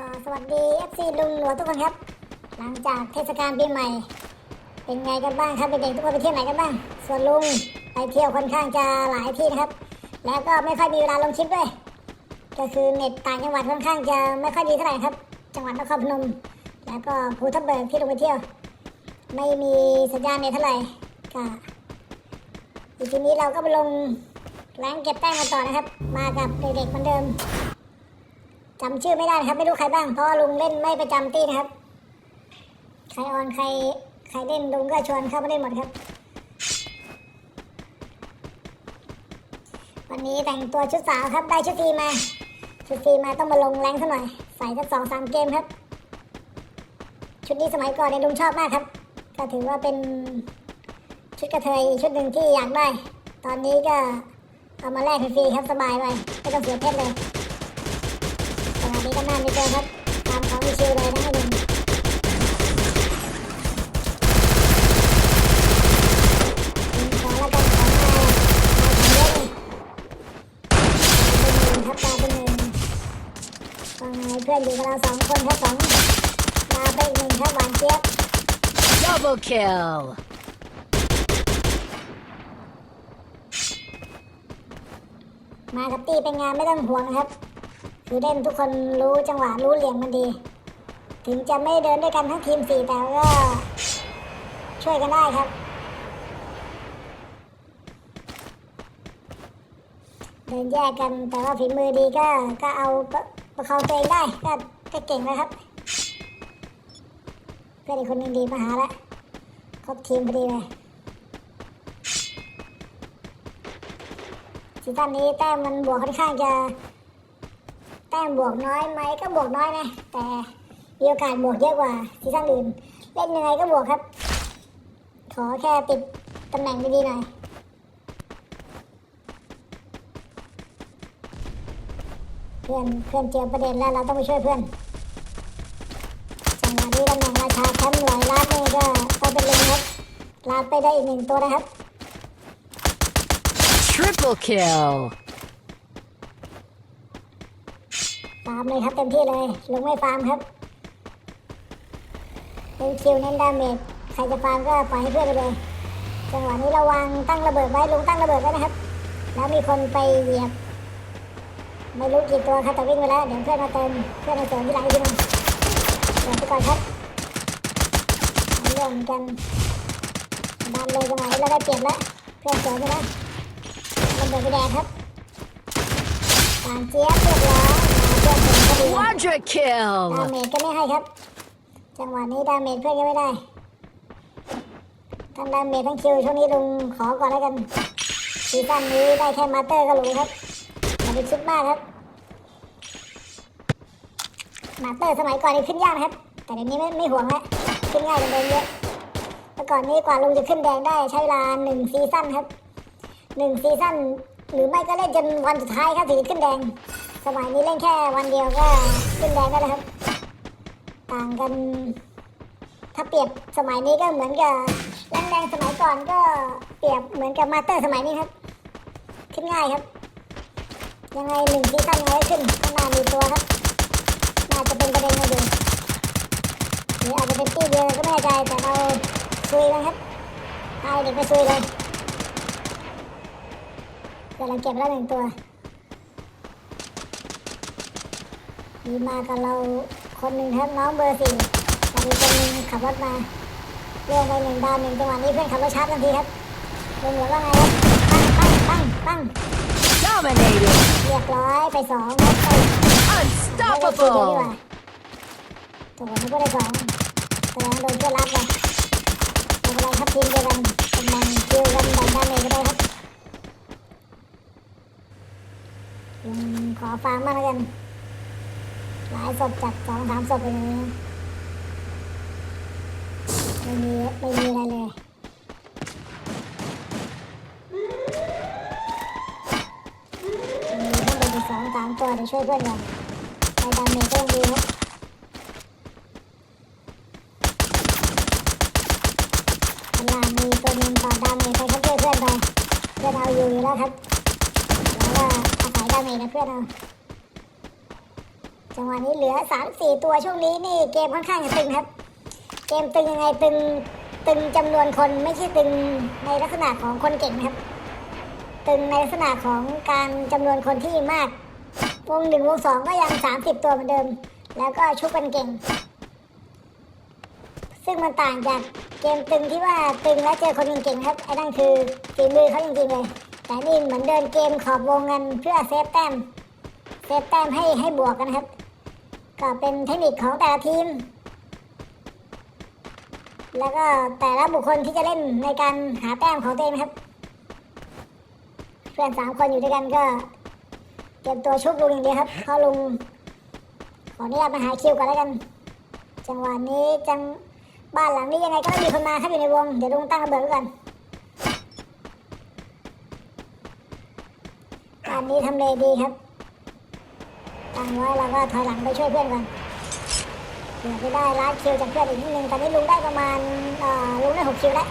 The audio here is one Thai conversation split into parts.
ก็สวัสดี FC ลุงหลวงทุกคนครับ หลังจากเทศกาลปีใหม่ เป็นไงกันบ้างครับเด็กๆทุกคนไปเที่ยวไหนกันบ้าง ส่วนลุงไปเที่ยวค่อนข้างจะหลายที่นะครับ แล้วก็ไม่ค่อยมีเวลาลงคลิปด้วย ก็คือเน็ตต่างจังหวัดค่อนข้างจะไม่ค่อยดีเท่าไหร่ครับ จังหวัดนครพนม แล้วก็ภูทับเบิกที่ลงไปเที่ยว ไม่มีสัญญาณเน็ตเท่าไหร่ก็ทีนี้เราก็ไปลงแรงเก็บแต้มกันต่อนะครับ มากับเด็กๆเหมือนเดิม จำชื่อไม่ได้นะครับ ไม่รู้ใครบ้าง เพราะว่าลุงเล่นไม่ประจำตี้นะครับ ใครออนใครใครเล่นลุงก็ชวนเข้ามาเล่นหมดครับ วันนี้แต่งตัวชุดสาวครับได้ชุดทีมา ชุดทีมาต้องมาลงแรงซะหน่อย ใส่สักสองสามเกมครับ ชุดนี้สมัยก่อนเนี่ยลุงชอบมากครับ ก็ถือว่าเป็นชุดกระเทยชุดหนึ่งที่อยากได้ ตอนนี้ก็เอามาแลกฟรีครับสบายไปไม่ต้องเสียเพชรเลย มีกันนานดีเจอครับตามของมีชิวเลยนะให้ลุงขอแล้วกันขอมาขอเยอะเลยเป็นหนึ่งครับตาเป็นหนึ่งว่าไงเพื่อนอยู่กับเราสองคนครับสองลาไปอีกหนึ่งครับหวานเจี๊ยบ Double kill. มากับตี้เป็นงานไม่ต้องห่วงนะครับ คือเล่นทุกคนรู้จังหวะรู้เหลี่ยมมันดี ถึงจะไม่เดินด้วยกันทั้งทีมสี่แต่ก็ช่วยกันได้ครับ เดินแยกกันแต่ว่าฝีมือดีก็ก็เอาประคองตัวเองได้ก็ก็เก่งแล้วครับ เพื่อนอีกคนนึงดีมาหาแล้วครบทีมพอดีเลยซีซั่นนี้แต้มมันบวกค่อนข้างจะ แต้มบวกน้อยไหมก็บวกน้อยนะ แต่มีโอกาสบวกเยอะกว่าซีซั่นอื่น เล่นยังไงก็บวกครับ ขอแค่ติดตำแหน่งดีๆหน่อยเพื่อนเพื่อนเจอประเด็นแล้วเราต้องไปช่วยเพื่อนจังหวะนี้ตำแหน่งราชาแชมป์ร้อยล้านนี่ก็ต้องเป็นเลุงครับลาดไปได้อีกหนึ่งตัวนะครับ Triple kill. ฟาร์มเลยครับเต็มที่เลย ลุงไม่ฟาร์มครับเน้นคิวเน้นดาเมจใครจะฟาร์มก็ปล่อยให้เพื่อนไปเลย จังหวะนี้ระวังตั้งระเบิดไว้ลุงตั้งระเบิดไว้นะครับ แล้วมีคนไปเหยียบ ไม่รู้กี่ตัวครับแต่วิ่งไปแล้วเดี๋ยวเพื่อนมาเติมเพื่อนมาเติมที่หลังอีกทีหนึงเดี๋ยวไปก่อนครับเรื่องเหมือนกันดันเลยจังหวะนี้เราได้เปรียบแล้วเพื่อนเสริมไปแล้วระเบิดไปแดกครับสามเจี๊ยบเรียบร้อย มาเพื่อนผมก็ดี Quadra ดา kill. เมจก็ไม่ให้ครับ จังหวะนี้ดาเมจเพื่อนก็ไม่ได้ทั้งดาเมจทั้งคิวช่วงนี้ลุงขอก่อนแล้วกันซีซั่นนี้ได้แค่มาสเตอร์ก็รู้ครับอย่าไปคิดมากครับ มาสเตอร์สมัยก่อนนี่ขึ้นยากนะครับ แต่เดี๋ยวนี้ไม่ไม่ห่วงแล้วขึ้นง่ายกว่าเดิมเยอะเมื่อก่อนนี้กว่าลุงจะขึ้นแดงได้ใช้เวลาหนึ่งซีซั่นครับหนึ่งซีซั่นหรือไม่ก็เล่นจนวันสุดท้ายครับถึงจะขึ้นแดง สมัยนี้เล่นแค่วันเดียวก็ขึ้นแดงได้แล้วครับ ต่างกัน ถ้าเปรียบสมัยนี้ก็เหมือนกับแรงแดงสมัยก่อนก็เปรียบเหมือนกับมาสเตอร์สมัยนี้ครับ ขึ้นง่ายครับ ยังไงหนึ่งซีซั่นยังไงขึ้นข้างหน้ามีตัวครับ น่าจะเป็นประเด็นมาดูหรืออาจจะเป็นตี้เดียวก็ไม่แน่ใจแต่เราซุยนะครับเอาเด็กไปซุยเลยเดี๋ยวเราเก็บแล้วหนึ่งตัว มีมากับเราคนหนึ่งครับน้องเบอร์สี่กับอีกคนหนึ่งขับรถมาเรื่องไปหนึ่งดาวหนึ่งจังหวะนี้เพื่อนขับรถชาร์จทันทีครับลงหัวว่าไงครับปั้งปั้งปั้งปั้ง Dominated. เรียบร้อยไปสองครับไปไม่ได้ทีเดียวดีกว่า Unstoppable. ตัวผมก็ได้สองแสดงโดนเพื่อนรัดเลยไม่เป็นไรครับทีมเดียวกันตำแหน่งคิวกันแบ่งดาเมจก็ได้ครับยังขอฟังมากแล้วกัน หลายศพจัดสองสามศพไปเลยไม่มีไม่มีอะไรเลยมีข้างบนอีกสองสามตัวเดี๋ยวช่วยเพื่อนก่อนไปดาเมจก็ยังดีครับเวลามีตัวหนึงต่อดาเมจไปครับช่วยเพื่อนไปเพื่อนเอาอยู่อยู่แล้วครับแล้วก็อาศัยดาเมจนะเพื่อนเอา จังหวะนี้เหลือสามสี่ตัวช่วงนี้นี่เกมค่อนข้างจะตึงครับ เกมตึงยังไงตึงตึงจำนวนคนไม่ใช่ตึงในลักษณะของคนเก่งนะครับ ตึงในลักษณะของการจำนวนคนที่มาก วงหนึ่งวงสองก็ยังสามสิบตัวเหมือนเดิม แล้วก็ชุบกันเก่ง ซึ่งมันต่างจากเกมตึงที่ว่าตึงแล้วเจอคนเก่งๆครับไอ้นั่นคือฝีมือเขาจริงๆเลย แต่นี่เหมือนเดินเกมขอบวงกันเพื่อเซฟแต้มเซฟแต้มให้ให้บวกกันครับ ก็เป็นเทคนิคของแต่ละทีม แล้วก็แต่ละบุคคลที่จะเล่นในการหาแต้มของตัวเองนะครับ เพื่อนสามคนอยู่ด้วยกันก็เตรียมตัวชุบลุงอย่างเดียวครับเพราะลุงขออนุญาตมาหาคิวก่อนแล้วกัน จังหวะนี้จังบ้านหลังนี้ยังไงก็ไม่มีคนมาครับอยู่ในวง เดี๋ยวลุงตั้งระเบิดไว้ก่อนบ้านนี้ทำเลดีครับ ตั้งไว้แล้วก็ถอยหลังไปช่วยเพื่อนก่อนเดี๋ยวจะได้ล้านคิวจากเพื่อนอีกนิดนึงตอนนี้ลุงได้ประมาณลุงได้หกคิวแล้ว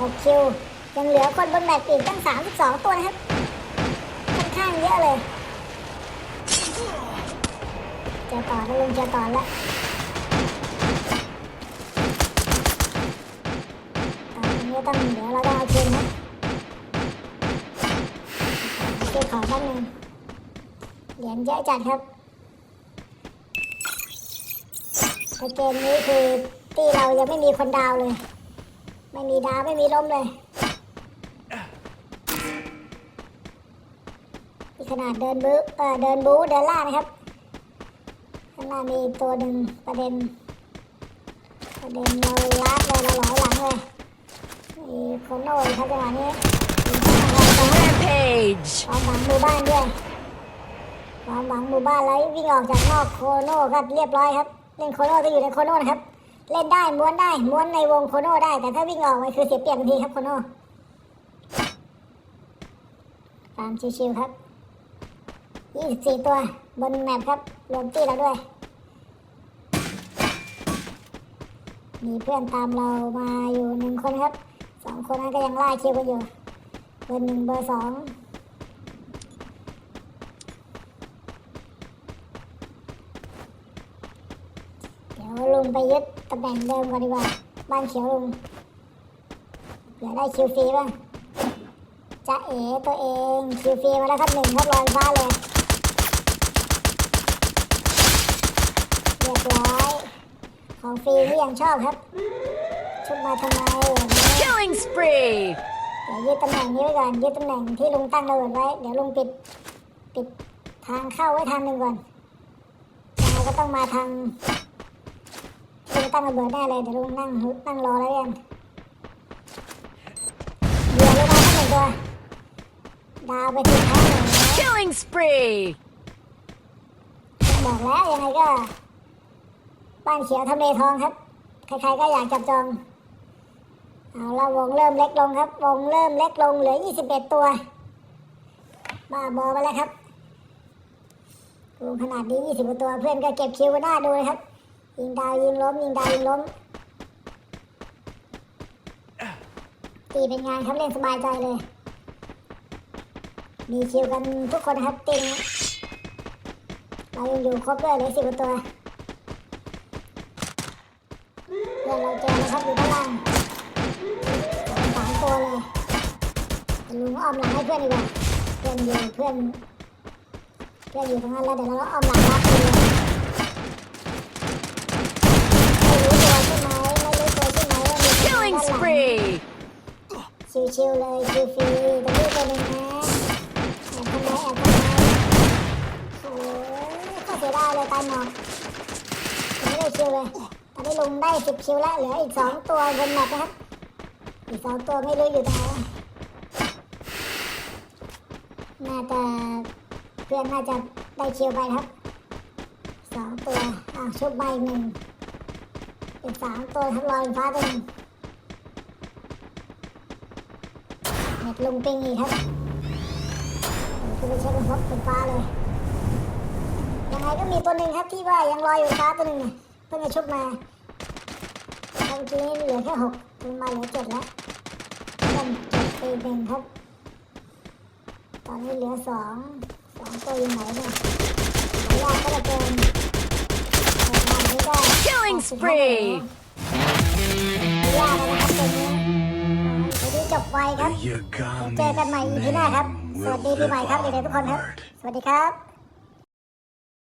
หกคิวยังเหลือคนบนแมตช์อีกตั้งสามสิบสองตัวนะครับค่อนข้างเยอะเลยเจอต่อแล้วลุงเจอต่อแล้วตอนนี้ต้องเดี๋ยวเราต้องเอาคืนนะเก็บขอแป๊บนึง เหรียญเยอะจัดครับแต่เกมนี้คือตีเรายังไม่มีคนดาวเลย ไม่มีดาวไม่มีล้มเลยนี่ขนาดเดินบู๊เออเดินบู๊เดินล่านะครับข้างหน้ามีตัวหนึ่งประเด็น ประเด็นเราลัดเลยเราหลอยหลังเลยมีโคโน่อีกครับจังหวะนี้ Rampage. หมู่บ้านด้วย ความหวังหมู่บ้านแล้ววิ่งออกจากนอกโคโน่ก็เรียบร้อยครับ เล่นโคโน่จะอยู่ในโคโน่นะครับ เล่นได้ม้วนได้ม้วนในวงโคโน่ได้ แต่ถ้าวิ่งออกมันคือเสียเปรียบทันทีครับโคโน่ตามชิวๆครับ24 ตัวบนแมปครับรวมตี้เราด้วย มีเพื่อนตามเรามาอยู่หนึ่งคนครับสองคนนั้นก็ยังล่าคิวกันอยู่เบอร์หนึ่งเบอร์สอง ยวลุงไปยึดตำแหน่งเดิมก่อนดีกว่า บ้านเขียวลุงเผื่อได้คิวฟรีบ้างจะเอ๋ตัวเองคิวฟรีมาแล้วครับหนึ่งครับลอยฟ้าเลยเรียบร้อยของฟรีที่ยังชอบครับ ชุบมาทำไมแบบนี้ Killing spree. เดี๋ยวยึดตำแหน่งนี้ไว้ก่อนยึดตำแหน่งที่ลุงตั้งระเบิดไว้ เดี๋ยวลุงปิดปิดทางเข้าไว้ทางหนึ่งก่อนยังไงก็ต้องมาทางที่ลุง ตั้งระเบิดแน่เลยเดี๋ยวลุงนั่งนั่งรอแล้วกันเหยื่อลงมาทั้งหนึ่งตัวดาวไปถึงท้ายหนึ่งนะ Killing spree. บอกแล้วยังไงก็บ้านเขียวทำเลทองครับ ใครๆก็อยากจับจองเอาละวงเริ่มเล็กลงครับ วงเริ่มเล็กลงเหลือ 21 ตัว บ้าบอไปแล้วครับวงขนาดนี้ 20กว่าตัวเพื่อนก็เก็บคิวกันหน้าดูเลยครับ ยิงดาวยิงล้มยิงดาวยิงล้มตีเป็นงานครับเล่นสบายใจเลย มีคิวกันทุกคนนะครับตีนี้เรายังอยู่ครบด้วยเหลือสิบตัวเพื่อนเราเจอนะครับอยู่ด้านล่างสามตัวเลยแต่ลุงอ้อมหลังให้เพื่อนดีกว่าเพื่อนอยู่เพื่อนเพื่อนอยู่ตรงนั้นแล้วเดี๋ยวเราอ้อมหลังรับเลยไม่รู้ตัวใช่ไหมไม่รู้ตัวใช่ไหมว่ามีคนอยู่ Killing spree. ชิวๆเลยชิวฟรีตรงนี้ตัวหนึงนะแอบทำไมแอบทำไมโอ้ยก็เสียดายเลยตายหมอกยังไม่ได้คิวเลยตอนนี้ลุงได้สิบคิวแล้วเหลืออีกสองตัวบนแมปนะครับอีกสองตัวไม่รู้อยู่ไหนน่าจะเพื่อนน่าจะได้คิวไปครับสองตัวอ้าวชุบใบหนึ่งอีกสามตัวทับลอยฟ้าตัวหนึ่ง เน็ตลงปิงอีกครับคือไปเช็คเป็นพบเป็นฟ้าเลย ยังไงก็มีตัวหนึ่งครับที่ว่ายังลอยอยู่บนฟ้าตัวหนึ่งเนี่ยเพิ่งจะชุบมาเมื่อกี้เหลือแค่หกลงมาเหลือเจ็ดแล้วเพิ่มเจ็ดไปหนึ่งครับ ตอนนี้เหลือสองสองตัวอยู่ไหนเนี่ยหายากก็จะเกิน spree ยากเลยนะ จบไวครับ You got เจอกันใหม่ EP หน้าครับ สวัสดีปีใหม่ครับเด็กๆทุกคนครับ สวัสดีครับ